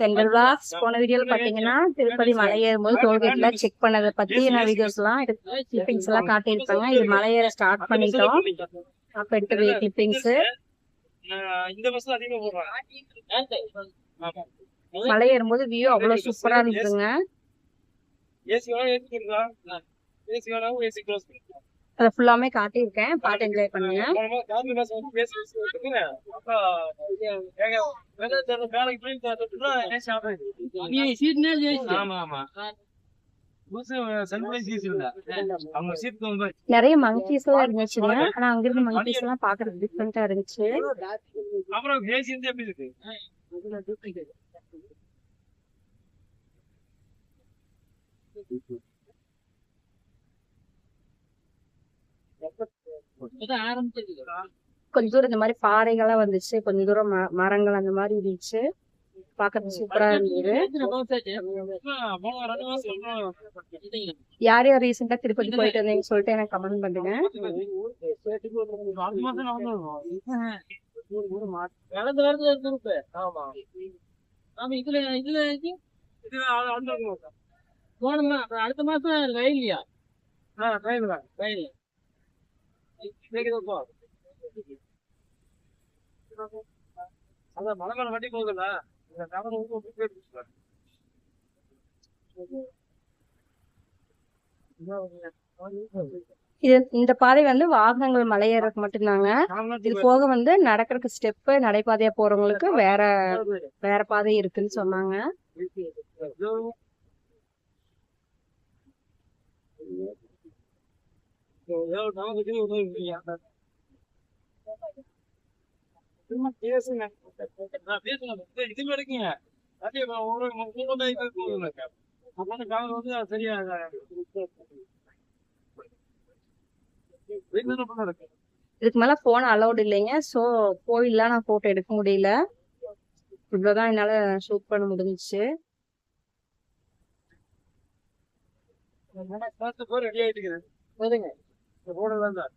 தென்றல் விளாக்ஸ் போன வீடியோல பாத்தீங்கன்னா திருப்பதி மலை ஏறும்போது டோல்கேட்ல செக் பண்ணதை பத்தி நான் வீடியோஸ் எல்லாம் கிளிப்பிங்ஸ் எல்லாம் காட்டியிருப்பாங்க. இது மலை ஏற ஸ்டார்ட் பண்ணிட்டோம். அப்ப எடுத்த கிளிப்பிங்ஸ் இந்த பஸ்ல அதிகமா போடுறாங்க. ஆமா மலை ஏறும்போது வியூ அவ்வளவு சூப்பரா இருந்ததுங்க. அதை ஃபுல்லாமே காட்டியிருக்கேன். பாட்டு என்ஜாய் பண்ணுங்க. நிறைய மங்கிஸ் எல்லாம் இருந்துச்சுங்க. ஆனா அங்கிருந்து மங்கிஸ் எல்லாம் பாக்குறதுக்கு டிஃப்ரெண்டா இருந்துச்சு. அப்புறம் கொஞ்ச தூரம் இந்த மாதிரி பாறைகள்லாம் வந்துச்சு. கொஞ்ச தூரம் ம- மரங்கள் அந்த மாதிரி இருந்துச்சு. பாக்குறது சூப்பரா இருந்தது. யார் யார் ரீசெண்டா திருப்பதி போயிட்டு வந்தீங்கன்னு சொல்லிட்டு எனக்கு கமெண்ட் பண்ணுங்க. மாசம். அடுத்த மாசம் தான். ரயில் போ. அதான் மலை மேல வண்டி போகுதுல்ல இந்த நபர் வந்து பேர். பேசுவார். இது இந்த பாதை வந்து வாகனங்கள் மலையேறதுக்கு மட்டும்தாங்க. இது போக வந்து நடக்கிறதுக்கு ஸ்டெப் நடைபாதையா போறவங்களுக்கு வேற வேற பாதை இருக்குன்னு சொன்னாங்க. நமக்கு உதவி இல்லையா? சும்மா பேசுங்க. இது மாதிரி ஒரு வந்து சரியா இதுக்கு மேல போன் அலௌட் இல்லைங்க சோ கோயில்லாம் நான் போட்டோ எடுக்க முடியல இவ்வளவுதான் என்னால ஷூட் பண்ண முடிஞ்சிச்சு போய் ரெடி ஆயிட்டு இருக்குது. போதுங்க. இந்த போர்டு வேண்டாம்.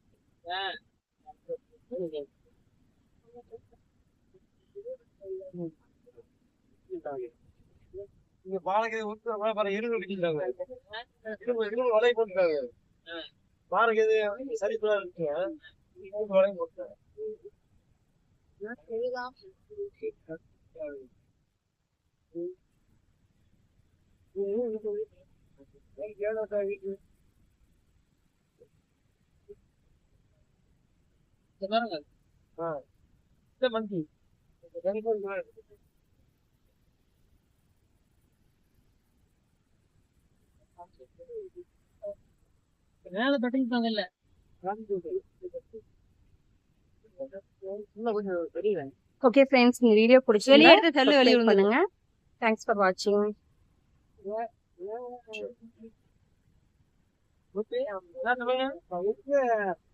இங்க பாலகை பாரு இரும்பு கட்டிட்டாங்க இரும்பு இரும்பு வலை போட்டுட்டாங்க பாருங்க இது சரிப்பா இரும்பு வலை இந்த மந்தி மேல ஓகே ஃப்ரெண்ட்ஸ் இந்த வீடியோ பிடிச்சி வெளியே எடுத்து தள்ளு, வெளியே. பண்ணுங்க. தேங்க்ஸ் ஃபார் வாட்சிங் ஆமா.